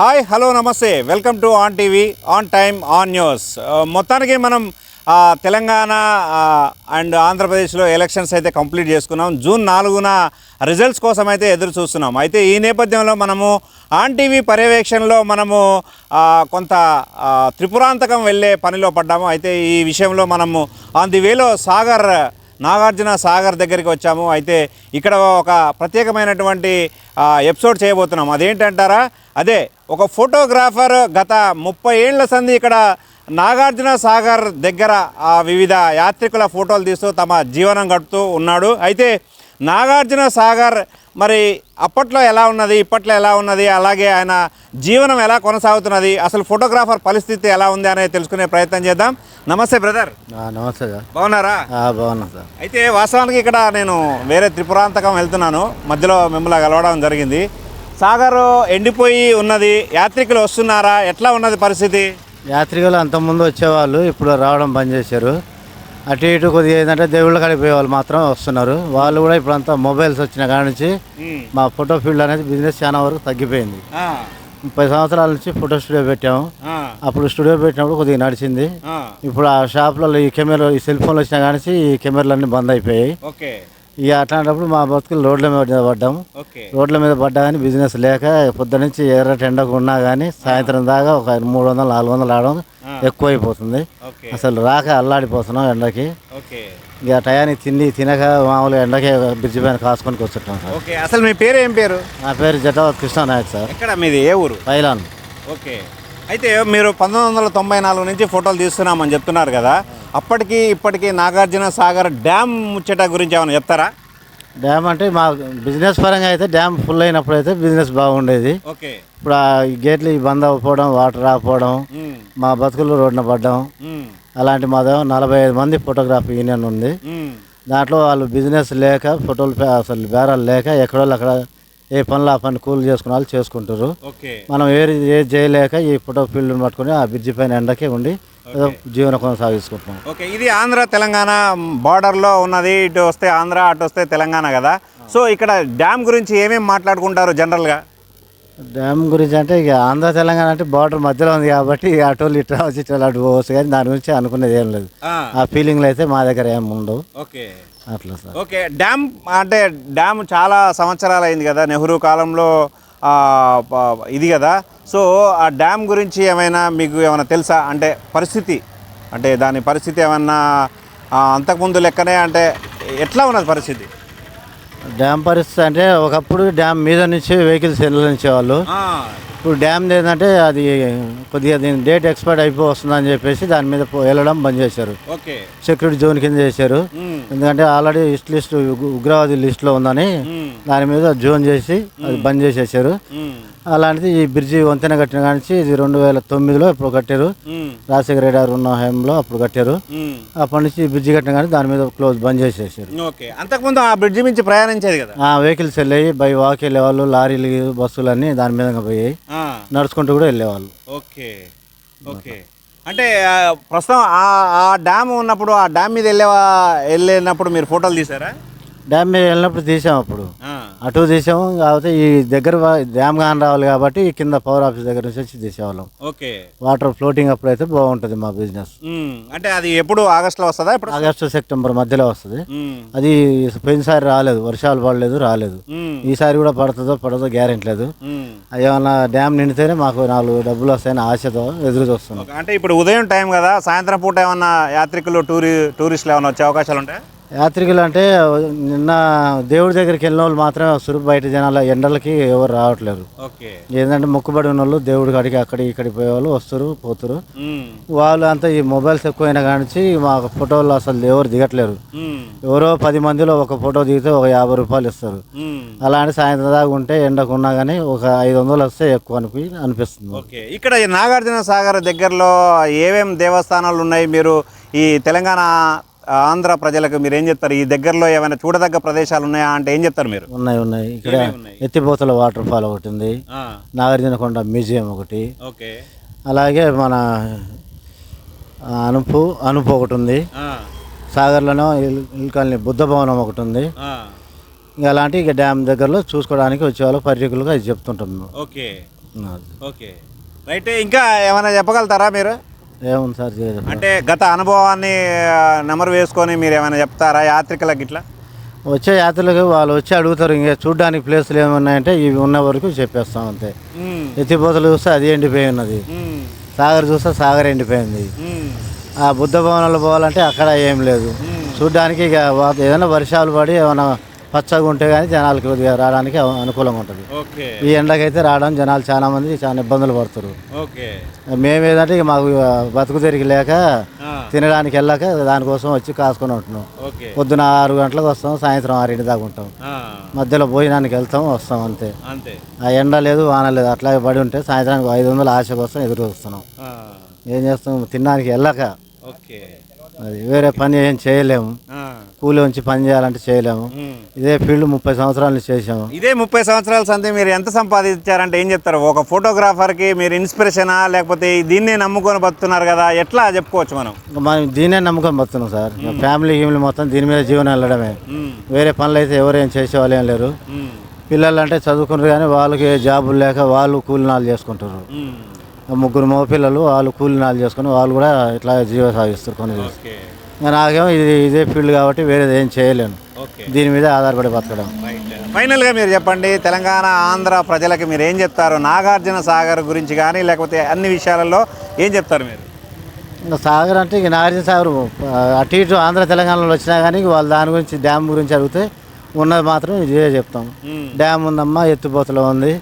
Hi hello namaste. Welcome to on TV on time on news. మొత్తానికి మనం Telangana and ఆంధ్రప్రదేశ్లో elections అయితే complete చేసుకున్నాం. జూన్ నాలుగున రిజల్ట్స్ కోసం అయితే ఎదురు చూస్తున్నాం. అయితే ఈ నేపథ్యంలో మనము ఆన్ టీవీ పర్యవేక్షణలో మనము కొంత త్రిపురాంతకం వెళ్ళే పనిలో పడ్డాము. అయితే ఈ విషయంలో మనము ఆన్ ది వేలో సాగర్ నాగార్జున సాగర్ దగ్గరికి వచ్చాము. అయితే ఇక్కడ ఒక ప్రత్యేకమైనటువంటి ఎపిసోడ్ చేయబోతున్నాం. అదేంటంటారా? అదే ఒక ఫోటోగ్రాఫర్ గత ముప్పై ఏళ్ళ సంది ఇక్కడ నాగార్జున సాగర్ దగ్గర ఆ, వివిధ యాత్రికుల ఫోటోలు తీస్తూ తమ జీవనం గడుపుతూ ఉన్నాడు. అయితే నాగార్జున సాగర్ మరి అప్పట్లో ఎలా ఉన్నది ఇప్పట్లో ఎలా ఉన్నది అలాగే ఆయన జీవనం ఎలా కొనసాగుతున్నది అసలు ఫోటోగ్రాఫర్ పరిస్థితి ఎలా ఉంది అనేది తెలుసుకునే ప్రయత్నం చేద్దాం. నమస్తే బ్రదర్. నమస్తే సార్. బాగున్నారా? బాగున్నా సార్. అయితే వాస్తవానికి ఇక్కడ నేను వేరే త్రిపురాంతకం వెళ్తున్నాను. మధ్యలో మిమ్మల్ని కలవడం జరిగింది. సాగర్ ఎండిపోయి ఉన్నది యాత్రికులు వస్తున్నారా? ఎట్లా ఉన్నది పరిస్థితి? యాత్రికులు అంతకుముందు వచ్చేవాళ్ళు ఇప్పుడు రావడం బంద్ చేశారు. అటు ఇటు కొద్దిగా ఏంటంటే దేవుళ్ళ కాడికి పోయే వాళ్ళు మాత్రం వస్తున్నారు. వాళ్ళు కూడా ఇప్పుడు అంతా మొబైల్స్ వచ్చిన కాడ నుంచి మా ఫోటో ఫీల్డ్ అనేది బిజినెస్ చాలా వరకు తగ్గిపోయింది. ముప్పై సంవత్సరాల నుంచి ఫోటో స్టూడియో పెట్టాము. అప్పుడు స్టూడియో పెట్టినప్పుడు కొద్దిగా నడిచింది. ఇప్పుడు ఆ షాప్లలో ఈ కెమెరా ఈ సెల్ ఫోన్లు వచ్చిన కానీ ఈ కెమెరాలు అన్నీ బంద్ అయిపోయాయి. ఇక అట్లాంటప్పుడు మా బతుకులు రోడ్ల మీద పడ్డాము. రోడ్ల మీద పడ్డా కానీ బిజినెస్ లేక పొద్దు నుంచి ఎర్రటి ఎండకు ఉన్నా కానీ సాయంత్రం దాకా ఒక మూడు వందలు నాలుగు వందలు ఆడడం ఎక్కువైపోతుంది. ఓకే. అసలు రాక అల్లాడిపోతున్నాం ఎండకి. ఇక టయానికి తిండి తినక మామూలుగా ఎండకే బ్రిడ్జి పైన కాసుకొని కూర్చుంటాం సార్. ఓకే. అసలు మీ పేరు ఏం పేరు? నా పేరు జటావత్ కృష్ణానాయక్ సార్. ఎక్కడ మీది? ఏ ఊరు? పైలాన్. ఓకే. అయితే మీరు పంతొమ్మిది వందల తొంభై నాలుగు నుంచి ఫోటోలు తీస్తున్నామని చెప్తున్నారు కదా. అప్పటికి ఇప్పటికి నాగార్జున సాగర్ డ్యామ్ ముచ్చట గురించి ఏమైనా చెప్తారా? డ్యామ్ అంటే మా బిజినెస్ పరంగా అయితే డ్యామ్ ఫుల్ అయినప్పుడు అయితే బిజినెస్ బాగుండేది. ఓకే. ఇప్పుడు ఆ గేట్లు బంద్ అవ్వకపోవడం వాటర్ రాకపోవడం మా బతుకులు రోడ్డున పడ్డం అలాంటి మాదేమో నలభై ఐదు మంది ఫోటోగ్రఫీ యూనియన్ ఉంది. దాంట్లో వాళ్ళు బిజినెస్ లేక ఫోటోలు అసలు బేరాలు లేక ఎక్కడో అక్కడ ఏ పనులు ఆ పని కూలి చేసుకున్న వాళ్ళు చేసుకుంటారు. మనం ఏది ఏది చేయలేక ఈ ఫోటో ఫీల్డ్ని పట్టుకొని ఆ బ్రిడ్జి పైన ఎండకే ఉండి ఏదో జీవన కొనసాగించుకుంటున్నాం ఓకే ఇది ఆంధ్ర తెలంగాణ బార్డర్లో ఉన్నది. ఇటు వస్తే ఆంధ్ర అటు వస్తే తెలంగాణ కదా. సో ఇక్కడ డ్యామ్ గురించి ఏమేమి మాట్లాడుకుంటారు జనరల్గా? డ్యామ్ గురించి అంటే ఇక ఆంధ్ర తెలంగాణ అంటే బార్డర్ మధ్యలో ఉంది కాబట్టి అటు ఇటు వచ్చి అటు పోవచ్చు కానీ దాని గురించి అనుకునేది ఏం లేదు. ఆ ఫీలింగ్లు అయితే మా దగ్గర ఏం ఉండవు. ఓకే. అట్లా సార్. ఓకే డ్యామ్ అంటే డ్యామ్ చాలా సంవత్సరాలు అయింది కదా నెహ్రూ కాలంలో ఇది కదా. సో ఆ డ్యామ్ గురించి ఏమైనా మీకు ఏమైనా తెలుసా? అంటే పరిస్థితి అంటే దాని పరిస్థితి ఏమన్నా అంతకుముందు లెక్కనే అంటే ఎట్లా ఉన్నది పరిస్థితి? డ్యామ్ పరిస్థితి అంటే ఒకప్పుడు డ్యామ్ మీద నుంచి వెహికల్స్ వెళ్ళనిచ్చేవాళ్ళు ఇప్పుడు డ్యామ్ ఏంటంటే అది కొద్దిగా దీని డేట్ ఎక్స్పైర్ అయిపో వస్తుందని చెప్పేసి దాని మీద పో- వెళ్ళడం బంద్ చేశారు. ఓకే. సెక్యూరిటీ జోన్ కింద చేశారు. ఎందుకంటే ఆల్రెడీ హిస్ట్ లిస్ట్ ఉగ్రవాది లిస్ట్లో ఉందని దాని మీద జోన్ చేసి అది బంద్ చేసేసారు. అలాంటిది ఈ బ్రిడ్జి వంతెన కట్టిన కానించి ఇది రెండు వేల తొమ్మిదిలో ఇప్పుడు కట్టారు. రాజశేఖర రెడ్డి గారు ఉన్న హయాంలో అప్పుడు కట్టారు. అప్పటి నుంచి ఈ బ్రిడ్జి కట్టిన కానీ దాని మీద క్లోజ్ బంద్ చేసేసారు. ఓకే. అంతకుముందు ఆ బ్రిడ్జి నుంచి ప్రయాణించేది కదా? ఆ వెహికల్స్ వెళ్ళాయి. బై వాక్ వెళ్ళేవాళ్ళు లారీలు బస్సులు అన్నీ దాని మీద పోయాయి. నడుచుకుంటూ కూడా వెళ్ళేవాళ్ళు. Okay okay. అంటే ఆ, ప్రస్తుతం ఆ ఆ డ్యామ్ ఉన్నప్పుడు ఆ డ్యామ్ మీద వెళ్ళే వెళ్ళినప్పుడు మీరు ఫోటోలు తీసారా డ్యామ్ మీద వెళ్ళినప్పుడు తీసాం అప్పుడు. అటు తీసాము కాకపోతే ఈ దగ్గర డ్యామ్ కాని రావాలి కాబట్టి ఈ కింద పవర్ ఆఫీస్ దగ్గర నుంచి వచ్చి తీసేవాళ్ళం. ఓకే. వాటర్ ఫ్లోటింగ్ అప్పుడు అయితే బాగుంటుంది మా బిజినెస్ అంటే అది ఎప్పుడు ఆగస్టులో వస్తుందా? ఇప్పుడు ఆగస్టు సెప్టెంబర్ మధ్యలో వస్తుంది. అది పోయినసారి రాలేదు వర్షాలు పడలేదు రాలేదు. ఈసారి కూడా పడుతుందో పడదో గ్యారెంటీ లేదు. ఏమన్నా డ్యామ్ నిండితేనే మాకు నాలుగు డబ్బులు వస్తాయని ఆశతో ఎదురు చూస్తున్నాం. అంటే ఇప్పుడు ఉదయం టైం కదా సాయంత్రం పూట ఏమన్నా యాత్రికులు టూరి టూరిస్టులు ఏమైనా వచ్చే అవకాశాలు ఉంటాయి? యాత్రికులు అంటే నిన్న దేవుడి దగ్గరికి వెళ్ళిన వాళ్ళు మాత్రమే వస్తారు బయట జనాల ఎండలకి ఎవరు రావట్లేరు. ఏంటంటే మొక్కుబడి ఉన్న వాళ్ళు దేవుడి కాడికి అక్కడికి ఇక్కడికి పోయే వాళ్ళు వస్తారు పోతారు వాళ్ళు అంతా ఈ మొబైల్స్ ఎక్కువైనా కానించి మా ఫోటోలు అసలు ఎవరు దిగట్లేరు. ఎవరో పది మందిలో ఒక ఫోటో దిగితే ఒక యాభై రూపాయలు ఇస్తారు. అలాంటి సాయంత్రం దాకా ఉంటే ఎండకు ఉన్నా కానీ ఒక ఐదు వందలు వస్తే ఎక్కువ అనిపి అనిపిస్తుంది. ఇక్కడ నాగార్జున సాగర్ దగ్గరలో ఏమేం దేవస్థానాలు ఉన్నాయి? మీరు ఈ తెలంగాణ ఆంధ్ర ప్రజలకు మీరు ఏం చెప్తారు? ఈ దగ్గరలో ఏమైనా చూడదగ్గ ప్రదేశాలు ఉన్నాయా అంటే ఏం చెప్తారు మీరు? ఉన్నాయి ఉన్నాయి. ఇక్కడ? ఎత్తిపోతల వాటర్ ఫాల్ ఒకటి ఉంది. ఆ, నాగార్జునకొండ మ్యూజియం ఒకటి. ఓకే. అలాగే మన అనుపు అనుపు ఒకటి ఉంది. ఆ, సాగర్లోనో ఇల్- ఇల్కాలని బుద్ధ భవనం ఒకటి ఉంది. ఆ, ఇంకా అలాంటి ఇక డ్యామ్ దగ్గరలో చూసుకోవడానికి వచ్చేవాళ్ళు పర్యాటకులుగా ఇది చెప్తుంటాం ఓకే. ఓకే. రైట్. ఇంకా ఏమైనా చెప్పగలుగుతారా మీరు? ఏముంది సార్. అంటే గత అనుభవాన్ని నెమరు వేసుకొని మీరు ఏమైనా చెప్తారా యాత్రికులకు ఇట్లా? వచ్చే యాత్రలకు వాళ్ళు వచ్చి అడుగుతారు ఇంకా చూడడానికి ప్లేసులు ఏమున్నాయంటే ఇవి ఉన్న వరకు చెప్పేస్తాం అంతే. ఎత్తిపోతలు చూస్తే అది ఎండిపోయి ఉన్నది. సాగర్ చూస్తే సాగర్ ఎండిపోయింది. ఆ బుద్ధ భవనాలు పోవాలంటే అక్కడ ఏం లేదు. చూడ్డానికి ఇక ఏదైనా వర్షాలు పడి ఏమైనా పచ్చగా ఉంటే కానీ జనాలకి కొద్దిగా రావడానికి అను- అనుకూలంగా ఉంటుంది. ఈ ఎండకైతే రావడం జనాలు చాలా మంది చాలా ఇబ్బందులు పడుతారు ఓకే. మేము ఏదంటే మాకు బతుకు తెరిగి లేక తినడానికి వెళ్ళాక దానికోసం వచ్చి కాసుకొని ఉంటున్నాం. పొద్దున ఆరు గంటలకు వస్తాం సాయంత్రం ఆరింటి దాకా ఉంటాం. మధ్యలో భోజనానికి వెళ్తాం వస్తాం అంతే. ఆ ఎండ లేదు వాన లేదు అట్లాగే పడి ఉంటే సాయంత్రానికి ఐదు వందలు ఆశ కోసం ఎదురు చూస్తున్నాం. ఏం చేస్తాం? తినడానికి వెళ్ళాక ఓకే. అది వేరే పని ఏం చేయలేము. కూలి ఉంచి పని చేయాలంటే చేయలేము. ఇదే ఫీల్డ్ ముప్పై సంవత్సరాల నుంచి చేసాము ఇదే ముప్పై సంవత్సరాల సంతి మీరు ఎంత సంపాదించారంటే ఏం చెప్తారు? ఒక ఫోటోగ్రాఫర్కి మీరు ఇన్స్పిరేషనా లేకపోతే దీన్నే నమ్ముకొని బతున్నారు కదా ఎట్లా చెప్పుకోవచ్చు మనం? మనం దీన్నే నమ్ముకొని బతున్నాం సార్. ఫ్యామిలీ గీమిలీ మొత్తం దీని మీద జీవనం వెళ్ళడమే. వేరే పనులు అయితే ఎవరు ఏం చేసేవాళ్ళు ఏం లేరు. పిల్లలు అంటే చదువుకున్నారు కానీ వాళ్ళకి జాబులు లేక వాళ్ళు కూలినాలు చేసుకుంటారు ముగ్గురు మగ పిల్లలు వాళ్ళు కూలినాలు చేసుకుని వాళ్ళు కూడా ఇట్లా జీవ సాగిస్తారు కొన్ని ఇంకా నాకేమో ఇది ఇదే ఫీల్డ్ కాబట్టి వేరేది ఏం చేయలేను. ఓకే. దీని మీద ఆధారపడి బతకడం. ఫైనల్గా మీరు చెప్పండి తెలంగాణ ఆంధ్ర ప్రజలకి మీరు ఏం చెప్తారు? నాగార్జున సాగర్ గురించి కానీ లేకపోతే అన్ని విషయాలలో ఏం చెప్తారు మీరు? ఇంకా సాగర్ అంటే ఇక నాగార్జున సాగర్ అటు ఇటు ఆంధ్ర తెలంగాణలో వచ్చినా కానీ వాళ్ళు దాని గురించి డ్యామ్ గురించి అడిగితే ఉన్నది మాత్రం ఇదే చెప్తాం. డ్యామ్ ఉందమ్మా ఎత్తిపోతలో ఉంది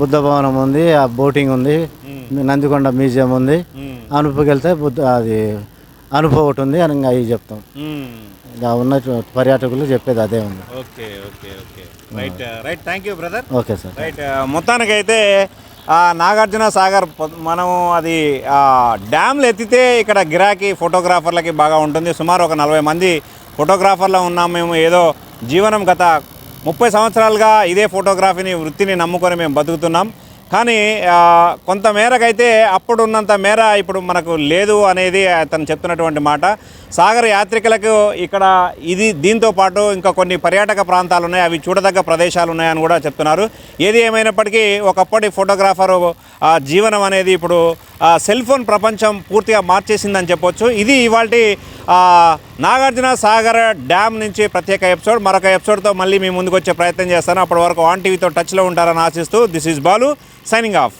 బుద్ధ భవనం ఉంది ఆ బోటింగ్ ఉంది నందికొండ మ్యూజియం ఉంది. అనుపుకి వెళ్తే బుద్ధ అది అనుపు ఒకటి ఉంది అని ఇంకా అవి చెప్తాం. ఇంకా ఉన్న పర్యాటకులు చెప్పేది అదే ఉంది. Okay okay okay. Right right thank you brother. Okay sir. Right మొత్తానికైతే ఆ నాగార్జున సాగర్ పొ- మనం అది ఆ డ్యామ్లు ఎత్తితే ఇక్కడ గిరాకీ ఫోటోగ్రాఫర్లకి బాగా ఉంటుంది. సుమారు ఒక నలభై మంది ఫోటోగ్రాఫర్లు ఉన్నాం మేము. ఏదో జీవనం గత ముప్పై సంవత్సరాలుగా ఇదే ఫోటోగ్రఫీని వృత్తిని నమ్ముకొని మేము బతుకుతున్నాం. కానీ కొంతమేరకైతే కొంత మేరకైతే మేర ఇప్పుడు మనకు లేదు అనేది అతను చెప్తున్నటువంటి మాట. సాగర్ యాత్రికులకు ఇక్కడ ఇది దీంతో పాటు ఇంకా కొన్ని పర్యాటక ప్రాంతాలు ఉన్నాయి అవి చూడదగ్గ ప్రదేశాలు ఉన్నాయని కూడా చెప్తున్నారు. ఏది ఏమైనప్పటికీ ఒకప్పటి ఫోటోగ్రాఫర్ జీవనం అనేది ఇప్పుడు సెల్ ఫోన్ ప్రపంచం పూర్తిగా మార్చేసిందని చెప్పొచ్చు. ఇది ఇవాళ నాగార్జున సాగర్ డ్యామ్ నుంచి ప్రత్యేక ఎపిసోడ్ మరొక ఎపిసోడ్తో మళ్ళీ మీ ముందుకు వచ్చే ప్రయత్నం చేస్తాను. అప్పటి వరకు ఆన్ టీవీతో టచ్లో ఉంటారని ఆశిస్తూ this is Balu signing off.